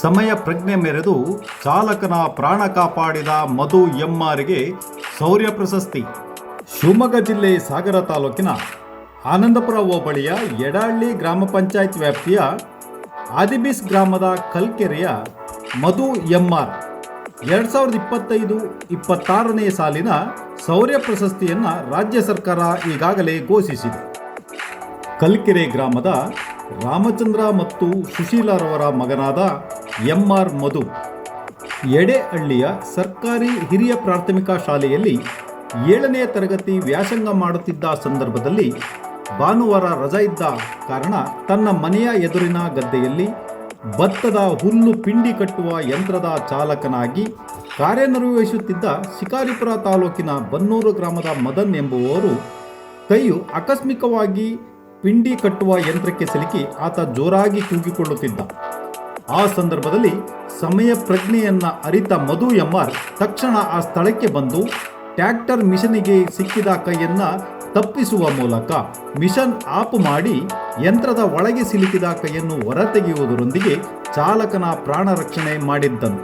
ಸಮಯ ಪ್ರಜ್ಞೆ ಮೆರೆದು ಚಾಲಕನ ಪ್ರಾಣ ಕಾಪಾಡಿದ ಮಧು ಎಮ್ಮಾರಿಗೆ ಶೌರ್ಯ ಪ್ರಶಸ್ತಿ. ಶಿವಮೊಗ್ಗ ಜಿಲ್ಲೆ ಸಾಗರ ತಾಲೂಕಿನ ಆನಂದಪುರ ಹೋಬಳಿಯ ಯಡಹಳ್ಳಿ ಗ್ರಾಮ ಪಂಚಾಯತ್ ವ್ಯಾಪ್ತಿಯ ಆದಿಬಿಸ್ ಗ್ರಾಮದ ಕಲ್ಕೆರೆಯ ಮಧು ಎಂಆರ್ ಎರಡು ಸಾವಿರದ ಇಪ್ಪತ್ತೈದು ಇಪ್ಪತ್ತಾರನೇ ಸಾಲಿನ ಶೌರ್ಯ ಪ್ರಶಸ್ತಿಯನ್ನು ರಾಜ್ಯ ಸರ್ಕಾರ ಈಗಾಗಲೇ ಘೋಷಿಸಿದೆ. ಕಲ್ಕೆರೆ ಗ್ರಾಮದ ರಾಮಚಂದ್ರ ಮತ್ತು ಸುಶೀಲಾರವರ ಮಗನಾದ ಎಂ ಆರ್ ಮಧು, ಎಡೆಹಳ್ಳಿಯ ಸರ್ಕಾರಿ ಹಿರಿಯ ಪ್ರಾಥಮಿಕ ಶಾಲೆಯಲ್ಲಿ ಏಳನೇ ತರಗತಿ ವ್ಯಾಸಂಗ ಮಾಡುತ್ತಿದ್ದ ಸಂದರ್ಭದಲ್ಲಿ ಭಾನುವಾರ ರಜಾ ಇದ್ದ ಕಾರಣ ತನ್ನ ಮನೆಯ ಎದುರಿನ ಗದ್ದೆಯಲ್ಲಿ ಭತ್ತದ ಹುಲ್ಲು ಪಿಂಡಿ ಕಟ್ಟುವ ಯಂತ್ರದ ಚಾಲಕನಾಗಿ ಕಾರ್ಯನಿರ್ವಹಿಸುತ್ತಿದ್ದ ಶಿಕಾರಿಪುರ ತಾಲೂಕಿನ ಬನ್ನೂರು ಗ್ರಾಮದ ಮದನ್ ಎಂಬುವವರು ಕೈಯು ಆಕಸ್ಮಿಕವಾಗಿ ಪಿಂಡಿ ಕಟ್ಟುವ ಯಂತ್ರಕ್ಕೆ ಸಿಲುಕಿ ಆತ ಜೋರಾಗಿ ಕೂಗಿಕೊಳ್ಳುತ್ತಿದ್ದ ಆ ಸಂದರ್ಭದಲ್ಲಿ ಸಮಯ ಪ್ರಜ್ಞೆಯನ್ನ ಅರಿತ ಮಧು ಎಂಆರ್ ತಕ್ಷಣ ಆ ಸ್ಥಳಕ್ಕೆ ಬಂದು ಟ್ರ್ಯಾಕ್ಟರ್ ಮಿಷನಿಗೆ ಸಿಕ್ಕಿದ ಕೈಯನ್ನ ತಪ್ಪಿಸುವ ಮೂಲಕ ಮಿಷನ್ ಆಪ್ ಮಾಡಿ ಯಂತ್ರದ ಒಳಗೆ ಸಿಲುಕಿದ ಕೈಯನ್ನು ಹೊರತೆಗೆಯುವುದರೊಂದಿಗೆ ಚಾಲಕನ ಪ್ರಾಣ ರಕ್ಷಣೆ ಮಾಡಿದ್ದನು.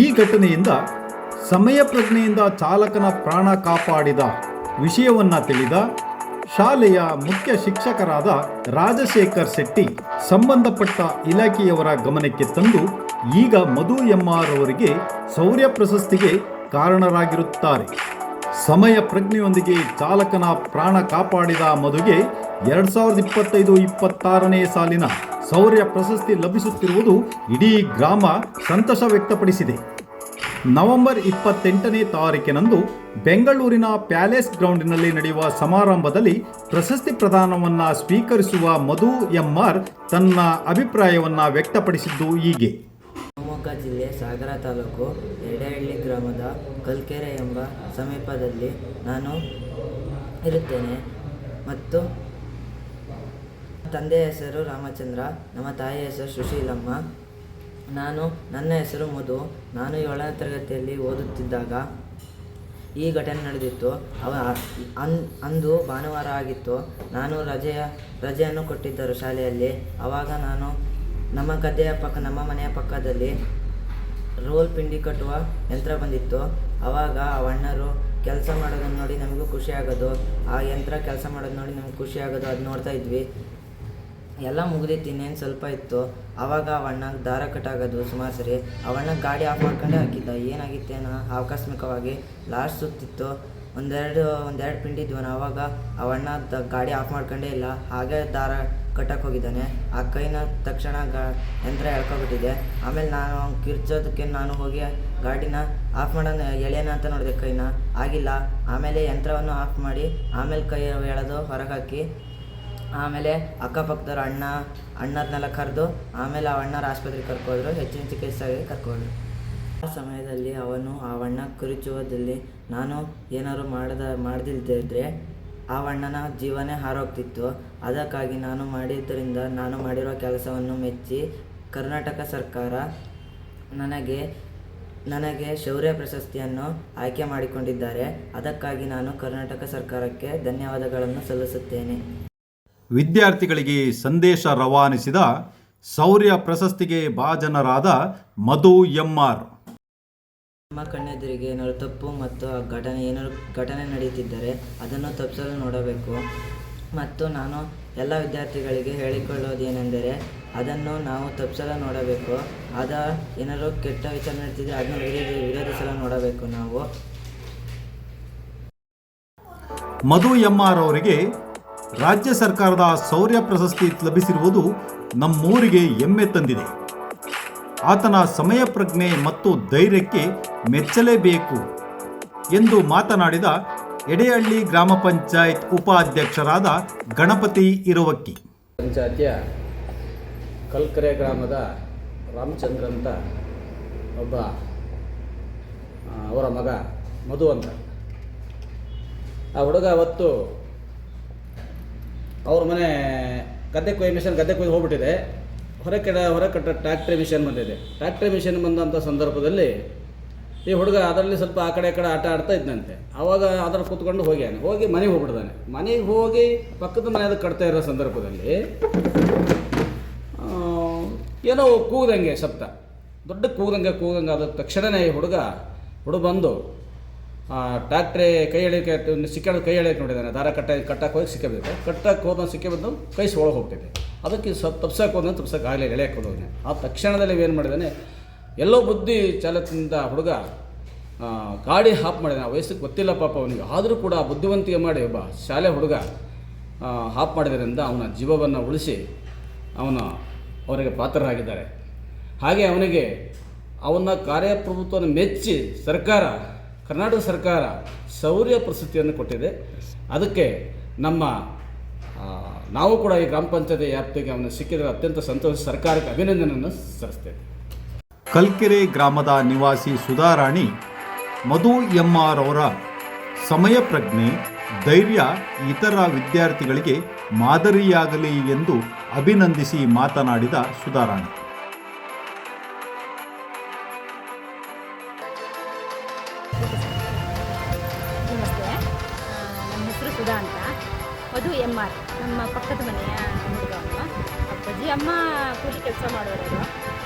ಈ ಘಟನೆಯಿಂದ ಸಮಯ ಪ್ರಜ್ಞೆಯಿಂದ ಚಾಲಕನ ಪ್ರಾಣ ಕಾಪಾಡಿದ ವಿಷಯವನ್ನ ತಿಳಿದ ಶಾಲೆಯ ಮುಖ್ಯ ಶಿಕ್ಷಕರಾದ ರಾಜಶೇಖರ್ ಶೆಟ್ಟಿ ಸಂಬಂಧಪಟ್ಟ ಇಲಾಖೆಯವರ ಗಮನಕ್ಕೆ ತಂದು ಈಗ ಮಧು ಎಂಆರ್ ಅವರಿಗೆ ಶೌರ್ಯ ಪ್ರಶಸ್ತಿಗೆ ಕಾರಣರಾಗಿರುತ್ತಾರೆ. ಸಮಯ ಪ್ರಜ್ಞೆಯೊಂದಿಗೆ ಚಾಲಕನ ಪ್ರಾಣ ಕಾಪಾಡಿದ ಮಧುಗೆ ಎರಡ್ ಸಾವಿರದ ಇಪ್ಪತ್ತೈದು ಇಪ್ಪತ್ತಾರನೇ ಸಾಲಿನ ಶೌರ್ಯ ಪ್ರಶಸ್ತಿ ಲಭಿಸುತ್ತಿರುವುದು ಇಡೀ ಗ್ರಾಮ ಸಂತಸ ವ್ಯಕ್ತಪಡಿಸಿದೆ. ನವೆಂಬರ್ ಇಪ್ಪತ್ತೆಂಟನೇ ತಾರೀಕಿನಂದು ಬೆಂಗಳೂರಿನ ಪ್ಯಾಲೇಸ್ ಗ್ರೌಂಡಿನಲ್ಲಿ ನಡೆಯುವ ಸಮಾರಂಭದಲ್ಲಿ ಪ್ರಶಸ್ತಿ ಪ್ರದಾನವನ್ನು ಸ್ವೀಕರಿಸುವ ಮಧು ಎಂಆರ್ ತನ್ನ ಅಭಿಪ್ರಾಯವನ್ನು ವ್ಯಕ್ತಪಡಿಸಿದ್ದು ಹೀಗೆ. ಶಿವಮೊಗ್ಗ ಜಿಲ್ಲೆ ಸಾಗರ ತಾಲೂಕು ಎಡೆಹಳ್ಳಿ ಗ್ರಾಮದ ಕಲ್ಕೆರೆ ಎಂಬ ಸಮೀಪದಲ್ಲಿ ನಾನು ಇರುತ್ತೇನೆ ಮತ್ತು ತಂದೆಯ ಹೆಸರು ರಾಮಚಂದ್ರ, ನಮ್ಮ ತಾಯಿಯ ಹೆಸರು ಸುಶೀಲಮ್ಮ. ನಾನು ನನ್ನ ಹೆಸರು ಮಧು. ನಾನು ಏಳನೇ ತರಗತಿಯಲ್ಲಿ ಓದುತ್ತಿದ್ದಾಗ ಈ ಘಟನೆ ನಡೆದಿತ್ತು. ಅವ ಅನ್ ಅಂದು ಭಾನುವಾರ ಆಗಿತ್ತು. ನಾನು ರಜೆಯ ರಜೆಯನ್ನು ಕೊಟ್ಟಿದ್ದರು ಶಾಲೆಯಲ್ಲಿ. ಆವಾಗ ನಾನು ನಮ್ಮ ಗದ್ದೆಯ ಪಕ್ಕ, ನಮ್ಮ ಮನೆಯ ಪಕ್ಕದಲ್ಲಿ ರೋಲ್ ಪಿಂಡಿ ಕಟ್ಟುವ ಯಂತ್ರ ಬಂದಿತ್ತು. ಆವಾಗ ಆ ಅಣ್ಣರು ಕೆಲಸ ಮಾಡೋದನ್ನು ನೋಡಿ ನಮಗೂ ಖುಷಿ ಆಗೋದು ಆ ಯಂತ್ರ ಕೆಲಸ ಮಾಡೋದು ನೋಡಿ ನಮ್ಗೆ ಖುಷಿ ಆಗೋದು ಅದು ನೋಡ್ತಾ ಇದ್ವಿ. ಎಲ್ಲ ಮುಗಿದೈತಿ, ಇನ್ನೇನು ಸ್ವಲ್ಪ ಇತ್ತು. ಅವಾಗ ಅವಣ್ಣ ದಾರ ಕಟ್ಟಾಗೋದು ಸುಮಾರು ಸರಿ. ಅವಣ್ಣ ಗಾಡಿ ಆಫ್ ಮಾಡ್ಕೊಂಡೇ ಹಾಕಿದ್ದ. ಏನಾಗಿತ್ತೇನೋ ಆಕಸ್ಮಿಕವಾಗಿ ಲಾಸ್ಟ್ ಸುತ್ತಿತ್ತು. ಒಂದೆರಡು ಒಂದೆರಡು ಪಿಂಡಿ ಅವಾಗ ಅವಣ್ಣ ಗಾಡಿ ಆಫ್ ಮಾಡ್ಕೊಂಡೇ ಇಲ್ಲ. ಹಾಗೆ ದಾರ ಕಟ್ಟಕ್ಕೆ ಹೋಗಿದ್ದಾನೆ. ಆ ಕೈನ ತಕ್ಷಣ ಗಾ ಯಂತ್ರ ಎಳ್ಕೊಬಿಟ್ಟಿದೆ. ಆಮೇಲೆ ನಾನು ಕಿರ್ಚೋದಕ್ಕೆ ನಾನು ಹೋಗಿ ಗಾಡಿನ ಆಫ್ ಮಾಡೋಣ, ಎಳೆಯೋಣ ಅಂತ ನೋಡಿದೆ ಕೈನ. ಆಗಿಲ್ಲ. ಆಮೇಲೆ ಯಂತ್ರವನ್ನು ಆಫ್ ಮಾಡಿ ಆಮೇಲೆ ಕೈ ಎಳೆದು ಹೊರಗೆ ಹಾಕಿ ಆಮೇಲೆ ಅಕ್ಕಪಕ್ಕದವ್ರ ಅಣ್ಣ ಅಣ್ಣರನ್ನೆಲ್ಲ ಕರೆದು ಆಮೇಲೆ ಆ ಅಣ್ಣರ ಆಸ್ಪತ್ರೆಗೆ ಕರ್ಕೋದ್ರು, ಹೆಚ್ಚಿನ ಚಿಕಿತ್ಸೆಗೆ ಕರ್ಕೋದ್ರು. ಆ ಸಮಯದಲ್ಲಿ ಅವನು ಆ ಅಣ್ಣ ಕುರಿಚುವುದಲ್ಲಿ, ನಾನು ಏನಾದ್ರು ಮಾಡದ, ಮಾಡದಿಲ್ದಿದ್ರೆ ಆ ಅಣ್ಣನ ಜೀವನೇ ಹಾರೋಗ್ತಿತ್ತು. ಅದಕ್ಕಾಗಿ ನಾನು ಮಾಡಿದ್ದರಿಂದ, ನಾನು ಮಾಡಿರೋ ಕೆಲಸವನ್ನು ಮೆಚ್ಚಿ ಕರ್ನಾಟಕ ಸರ್ಕಾರ ನನಗೆ ನನಗೆ ಶೌರ್ಯ ಪ್ರಶಸ್ತಿಯನ್ನು ಆಯ್ಕೆ ಮಾಡಿಕೊಂಡಿದ್ದಾರೆ. ಅದಕ್ಕಾಗಿ ನಾನು ಕರ್ನಾಟಕ ಸರ್ಕಾರಕ್ಕೆ ಧನ್ಯವಾದಗಳನ್ನು ಸಲ್ಲಿಸುತ್ತೇನೆ. ವಿದ್ಯಾರ್ಥಿಗಳಿಗೆ ಸಂದೇಶ ರವಾನಿಸಿದ ಶೌರ್ಯ ಪ್ರಶಸ್ತಿಗೆ ಭಾಜನರಾದ ಮಧು ಎಂಆರ್ ನಮ್ಮ ಕಣ್ಣೆದುರಿಗೆ ಏನಾದರೂ ತಪ್ಪು ಮತ್ತು ಆ ಘಟನೆ ಏನಾದ್ರು ಘಟನೆ ನಡೆಯುತ್ತಿದ್ದರೆ ಅದನ್ನು ತಪ್ಪಿಸಲು ನೋಡಬೇಕು. ಮತ್ತು ನಾನು ಎಲ್ಲ ವಿದ್ಯಾರ್ಥಿಗಳಿಗೆ ಹೇಳಿಕೊಳ್ಳೋದೇನೆಂದರೆ ಅದನ್ನು ನಾವು ತಪ್ಪಿಸಲು ನೋಡಬೇಕು. ಅದ ಏನಾದರೂ ಕೆಟ್ಟ ವಿಚಾರ ನಡೀತಿದ್ರೆ ಅದನ್ನು ವಿರೋಧಿ ವಿರೋಧಿಸಲು ನೋಡಬೇಕು ನಾವು. ಮಧು ಎಂಆರ್ ಅವರಿಗೆ ರಾಜ್ಯ ಸರ್ಕಾರದ ಶೌರ್ಯ ಪ್ರಶಸ್ತಿ ಲಭಿಸಿರುವುದು ನಮ್ಮೂರಿಗೆ ಹೆಮ್ಮೆ ತಂದಿದೆ. ಆತನ ಸಮಯ ಪ್ರಜ್ಞೆ ಮತ್ತು ಧೈರ್ಯಕ್ಕೆ ಮೆಚ್ಚಲೇಬೇಕು ಎಂದು ಮಾತನಾಡಿದ ಎಡೆಹಳ್ಳಿ ಗ್ರಾಮ ಪಂಚಾಯತ್ ಉಪಾಧ್ಯಕ್ಷರಾದ ಗಣಪತಿ ಇರುವಕ್ಕಿ. ಪಂಚಾಯತಿಯ ಕಲ್ಕರೆ ಗ್ರಾಮದ ರಾಮಚಂದ್ರ ಅಂತ ಒಬ್ಬ ಅವರ ಮಗ ಮಧು ಅಂತ. ಆ ಹುಡುಗ ಅವತ್ತು ಅವ್ರ ಮನೆ ಗದ್ದೆ ಕೊಯ್ಯ ಮಿಷನ್ ಗದ್ದೆ ಕೊಯ್ದು ಹೋಗ್ಬಿಟ್ಟಿದೆ. ಹೊರ ಕೆಡ ಹೊರ ಕಟ್ಟ ಟ್ರ್ಯಾಕ್ಟ್ರಿ ಮಿಷನ್ ಬಂದಿದೆ. ಟ್ರ್ಯಾಕ್ಟ್ರಿ ಮಿಷನ್ ಬಂದಂಥ ಸಂದರ್ಭದಲ್ಲಿ ಈ ಹುಡುಗ ಅದರಲ್ಲಿ ಸ್ವಲ್ಪ ಆ ಕಡೆ ಕಡೆ ಆಟ ಆಡ್ತಾ ಇದ್ದಂತೆ ಆವಾಗ ಅದರ ಕೂತ್ಕೊಂಡು ಹೋಗ್ಯಾನೆ ಹೋಗಿ ಮನೆಗೆ ಹೋಗ್ಬಿಡ್ತಾನೆ ಮನೆಗೆ ಹೋಗಿ ಪಕ್ಕದ ಮನೆ ಅದಕ್ಕೆ ಕಟ್ತಾ ಇರೋ ಸಂದರ್ಭದಲ್ಲಿ ಏನೋ ಕೂಗ್ದಂಗೆ ಸಪ್ತ ದೊಡ್ಡ ಕೂಗ್ದಂಗೆ ಕೂಗ್ದಂಗೆ ಆದ ತಕ್ಷಣವೇ ಈ ಹುಡುಗ ಹುಡುಗ ಬಂದು ಟ್ಯಾಕ್ಟ್ರಿ ಕೈ ಎಳಿಕೆ ಸಿಕ್ಕಾಡ ಕೈ ಎಳಿಯಕ್ಕೆ ನೋಡಿದ್ದಾನೆ ದಾರ ಕಟ್ಟ, ಕಟ್ಟಕ್ಕೆ ಹೋಗಿ ಸಿಕ್ಕಬೇಕು ಕಟ್ಟಕ್ಕೆ ಹೋದ ಸಿಕ್ಕಿ ಬಂದು ಕೈ ಒಳಗೆ ಹೋಗ್ತಿದ್ದೆ ಅದಕ್ಕೆ ಸ್ವಲ್ಪ ತಪ್ಸಕ್ಕೆ ಹೋದ ತಪ್ಸಕ್ಕೆ ಆಗಲಿ ಎಳೆಯಕ್ಕೆ ಹೋದವನೇ ಆ ತಕ್ಷಣದಲ್ಲಿ ಏನು ಮಾಡಿದ್ದಾನೆ ಎಲ್ಲೋ ಬುದ್ಧಿ ಚಾಲಕದಿಂದ ಹುಡುಗ ಗಾಡಿ ಹಾಪ್ ಮಾಡಿದ್ದಾನೆ ಆ ವಯಸ್ಸಿಗೆ ಗೊತ್ತಿಲ್ಲ ಪಾಪ ಅವನಿಗೆ. ಆದರೂ ಕೂಡ ಬುದ್ಧಿವಂತಿಕೆ ಮಾಡಿ ಒಬ್ಬ ಶಾಲೆ ಹುಡುಗ ಹಾಪ್ ಮಾಡಿದ್ರಿಂದ ಅವನ ಜೀವವನ್ನು ಉಳಿಸಿ ಅವನು ಅವರಿಗೆ ಪಾತ್ರರಾಗಿದ್ದಾರೆ. ಹಾಗೆ ಅವನಿಗೆ ಅವನ ಕಾರ್ಯಪ್ರಭುತ್ವವನ್ನು ಮೆಚ್ಚಿ ಸರ್ಕಾರ ಕರ್ನಾಟಕ ಸರ್ಕಾರ ಶೌರ್ಯ ಪ್ರಶಸ್ತಿಯನ್ನು ಕೊಟ್ಟಿದೆ. ಅದಕ್ಕೆ ನಮ್ಮ ನಾವು ಕೂಡ ಈ ಗ್ರಾಮ ಪಂಚಾಯತಿ ವ್ಯಾಪ್ತಿಗೆ ಅವನು ಸಿಕ್ಕಿದರೆ ಅತ್ಯಂತ ಸಂತೋಷ. ಸರ್ಕಾರಕ್ಕೆ ಅಭಿನಂದನೆಯನ್ನು ಸಲ್ಲಿಸ್ತೇವೆ ಕಲ್ಕೆರೆ ಗ್ರಾಮದ ನಿವಾಸಿ ಸುಧಾರಾಣಿ ಮಧು ಎಮ್ಮಾರ್ ಅವರ ಸಮಯ ಪ್ರಜ್ಞೆ, ಧೈರ್ಯ ಇತರ ವಿದ್ಯಾರ್ಥಿಗಳಿಗೆ ಮಾದರಿಯಾಗಲಿ ಎಂದು ಅಭಿನಂದಿಸಿ ಮಾತನಾಡಿದ ಸುಧಾರಾಣಿ ಪಕ್ಕದ ಮನೆಯ ಹುಡುಗ ಅಪ್ಪಾಜಿ, ಅಮ್ಮ ಕೂಲಿ ಕೆಲಸ ಮಾಡೋರು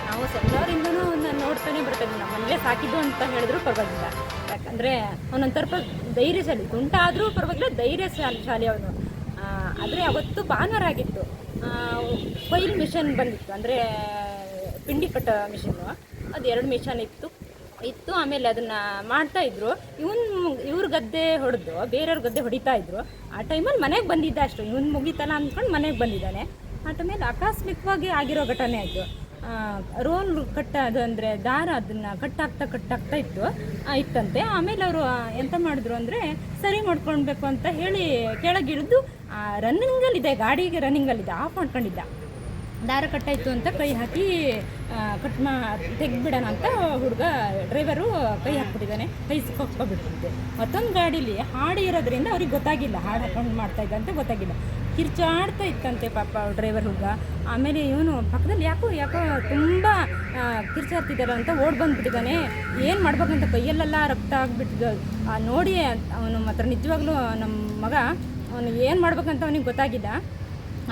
ನಾವು ಸಣ್ಣವರಿಂದನೂ ನಾನು ನೋಡ್ತಾನೆ ಬರ್ತಾನೆ. ನಮ್ಮಲ್ಲೇ ಸಾಕಿದ್ದು ಅಂತ ಹೇಳಿದ್ರು ಪರವಾಗಿಲ್ಲ. ಯಾಕಂದರೆ ಅವನೊಂದು ತರಪ ಧೈರ್ಯಶಾಲಿ. ತುಂಟ ಆದರೂ ಪರವಾಗಿಲ್ಲ, ಧೈರ್ಯಶಾಲಿ, ಶಾಲಿ ಅವನು. ಆದರೆ ಅವತ್ತು ಭಾನುವಾರ ಆಗಿತ್ತು. ಕೊಯ್ಲು ಮಿಷನ್ ಬಂದಿತ್ತು. ಅಂದರೆ, ಪಿಂಡಿ ಕಟ್ಟ ಮಿಷನ್ನು. ಅದು ಎರಡು ಮಿಷನ್ ಇತ್ತು. ಇತ್ತು, ಆಮೇಲೆ ಅದನ್ನ ಮಾಡ್ತಾ ಇದ್ರು. ಇವನ್ ಇವ್ರ ಗದ್ದೆ ಹೊಡೆದು, ಬೇರೆಯವ್ರ ಗದ್ದೆ ಹೊಡಿತಾ ಇದ್ರು. ಆ ಟೈಮಲ್ಲಿ ಮನೆಗೆ ಬಂದಿದ್ದ ಅಷ್ಟು. ಇವನ್ ಮುಗಿತಲ್ಲ ಅಂದ್ಕೊಂಡು ಮನೆಗೆ ಬಂದಿದ್ದಾನೆ. ಆ ಟೈಮಲ್ಲಿ ಆಕಸ್ಮಿಕವಾಗಿ ಆಗಿರೋ ಘಟನೆ ಆಯಿತು. ರೋಲ್ ಕಟ್ಟ ಅದು ಅಂದರೆ ದಾರ ಅದನ್ನು ಕಟ್ಟಾಗ್ತಾ ಕಟ್ಟಾಗ್ತಾ ಇತ್ತು. ಇತ್ತಂತೆ. ಆಮೇಲೆ ಅವರು ಎಂತ ಮಾಡಿದ್ರು ಅಂದರೆ ಸರಿ ಮಾಡ್ಕೊಳ್ಬೇಕು ಅಂತ ಹೇಳಿ ಕೆಳಗಿಳಿದು ರನ್ನಿಂಗಲ್ಲಿದೆ ಗಾಡಿಗೆ ರನ್ನಿಂಗಲ್ಲಿದೆ ಆಫ್ ಮಾಡ್ಕೊಂಡಿದ್ದ. ದಾರ ಕಟ್ಟಾಯಿತು ಅಂತ ಕೈ ಹಾಕಿ ಕಟ್ ಮಾ, ತೆಗೆದ್ಬಿಡೋಣ ಅಂತ ಹುಡುಗ ಡ್ರೈವರು ಕೈ ಹಾಕ್ಬಿಟ್ಟಿದ್ದಾನೆ. ಕೈ ಸಿಕ್ಕೋಗ್ಬಿಟ್ಟಿರುತ್ತೆ ಮತ್ತೊಂದು ಗಾಡೀಲಿ ಹಾಡು ಇರೋದ್ರಿಂದ ಅವ್ರಿಗೆ ಗೊತ್ತಾಗಿಲ್ಲ. ಹಾಡು ಹಾಕೊಂಡು ಮಾಡ್ತಾ ಇದ್ದಂತೆ ಗೊತ್ತಾಗಿಲ್ಲ. ಕಿರ್ಚಾಡ್ತಾ ಇತ್ತಂತೆ ಪಾಪ ಡ್ರೈವರ್ ಹುಡುಗ. ಆಮೇಲೆ ಇವನು ಪಕ್ಕದಲ್ಲಿ ಯಾಕೋ ಯಾಕೋ ತುಂಬ ಕಿರ್ಚಾಡ್ತಿದ್ದಾರೆ ಅಂತ ಓಡ್ ಬಂದ್ಬಿಟ್ಟಿದ್ದಾನೆ. ಏನು ಮಾಡ್ಬೇಕಂತ ಕೈಯಲ್ಲೆಲ್ಲ ರಕ್ತ ಆಗಿಬಿಟ್ಟಿದ್ದು. ನೋಡಿ ಅವನು ಮಾತ್ರ ನಿಜವಾಗ್ಲೂ ನಮ್ಮ ಮಗ. ಅವನು ಏನು ಮಾಡ್ಬೇಕಂತ ಅವನಿಗೆ ಗೊತ್ತಾಗಿಲ್ಲ.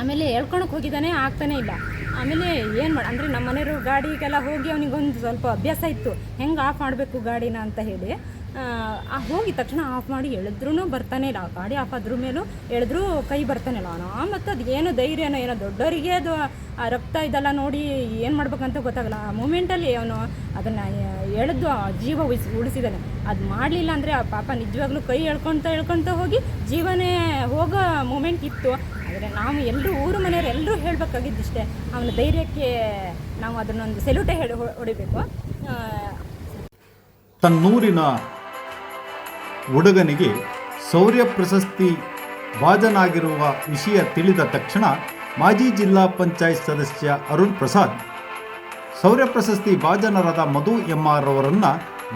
ಆಮೇಲೆ ಹೇಳ್ಕೊಳಕ್ಕೆ ಹೋಗಿದ್ದಾನೆ, ಆಗ್ತಾನೆ ಇಲ್ಲ. ಆಮೇಲೆ ಏನು ಮಾಡಿ, ಅಂದರೆ ನಮ್ಮ ಮನೆಯವರು ಗಾಡಿಗೆಲ್ಲ ಹೋಗಿ ಅವನಿಗೊಂದು ಸ್ವಲ್ಪ ಅಭ್ಯಾಸ ಇತ್ತು. ಹೆಂಗೆ ಆಫ್ ಮಾಡಬೇಕು ಗಾಡಿನ ಅಂತ ಹೇಳಿ. ಆ ಹೋಗಿ ತಕ್ಷಣ ಆಫ್ ಮಾಡಿ ಎಳೆದ್ರೂ ಬರ್ತಾನೆ ಇಲ್ಲ. ಗಾಡಿ ಆಫ್ ಆದ್ರ ಮೇಲೂ ಎಳೆದ್ರೂ ಕೈ ಬರ್ತಾನೆ ಇಲ್ಲ. ಅವನು ಮತ್ತು ಅದು ಏನು ಧೈರ್ಯನೋ ಏನೋ ದೊಡ್ಡವರಿಗೆ ಅದು, ಆ, ರಕ್ತ ಇದೆಲ್ಲ ನೋಡಿ ಏನು ಮಾಡ್ಬೇಕಂತ ಗೊತ್ತಾಗಲ್ಲ. ಆ ಮೂಮೆಂಟಲ್ಲಿ ಅವನು ಅದನ್ನು ಎಳೆದು ಜೀವ ಉಳಿಸಿ ಉಳಿಸಿದ್ದಾನೆ ಅದು ಮಾಡಲಿಲ್ಲ ಅಂದರೆ ಆ ಪಾಪ ನಿಜವಾಗ್ಲೂ ಕೈ ಎಳ್ಕೊಳ್ತಾ ಎಳ್ಕೊಳ್ತಾ ಹೋಗಿ ಜೀವನೇ ಹೋಗೋ ಮೂಮೆಂಟ್ ಇತ್ತು. ಆದರೆ ನಾವು ಎಲ್ಲರೂ ಊರು ಮನೆಯವರು ಎಲ್ಲರೂ ಹೇಳಬೇಕಾಗಿದ್ದಿಷ್ಟೇ. ಅವನ ಧೈರ್ಯಕ್ಕೆ ನಾವು ಅದನ್ನೊಂದು ಸೆಲ್ಯೂಟೇ ಹೇಳಿ ಹೊಡಿಬೇಕು. ತನ್ನೂರಿನ ಹುಡುಗನಿಗೆ ಶೌರ್ಯ ಪ್ರಶಸ್ತಿ ಭಾಜನಾಗಿರುವ ವಿಷಯ ತಿಳಿದ ತಕ್ಷಣ ಮಾಜಿ ಜಿಲ್ಲಾ ಪಂಚಾಯತ್ ಸದಸ್ಯ ಅರುಣ್ ಪ್ರಸಾದ್, ಶೌರ್ಯ ಪ್ರಶಸ್ತಿ ಭಾಜನರಾದ ಮಧು ಎಂಆರ್ ಅವರನ್ನು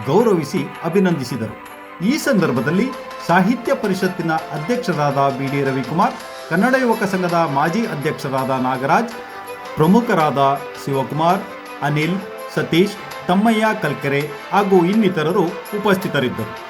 ಗೌರವಿಸಿ ಅಭಿನಂದಿಸಿದರು. ಈ ಸಂದರ್ಭದಲ್ಲಿ ಸಾಹಿತ್ಯ ಪರಿಷತ್ತಿನ ಅಧ್ಯಕ್ಷರಾದ ಬಿ ಡಿ ರವಿಕುಮಾರ್ ಕನ್ನಡ ಯುವಕ ಸಂಘದ ಮಾಜಿ ಅಧ್ಯಕ್ಷರಾದ ನಾಗರಾಜ್, ಪ್ರಮುಖರಾದ ಶಿವಕುಮಾರ್, ಅನಿಲ್, ಸತೀಶ್, ತಮ್ಮಯ್ಯ ಕಲ್ಕೆರೆ ಹಾಗೂ ಇನ್ನಿತರರು ಉಪಸ್ಥಿತರಿದ್ದರು.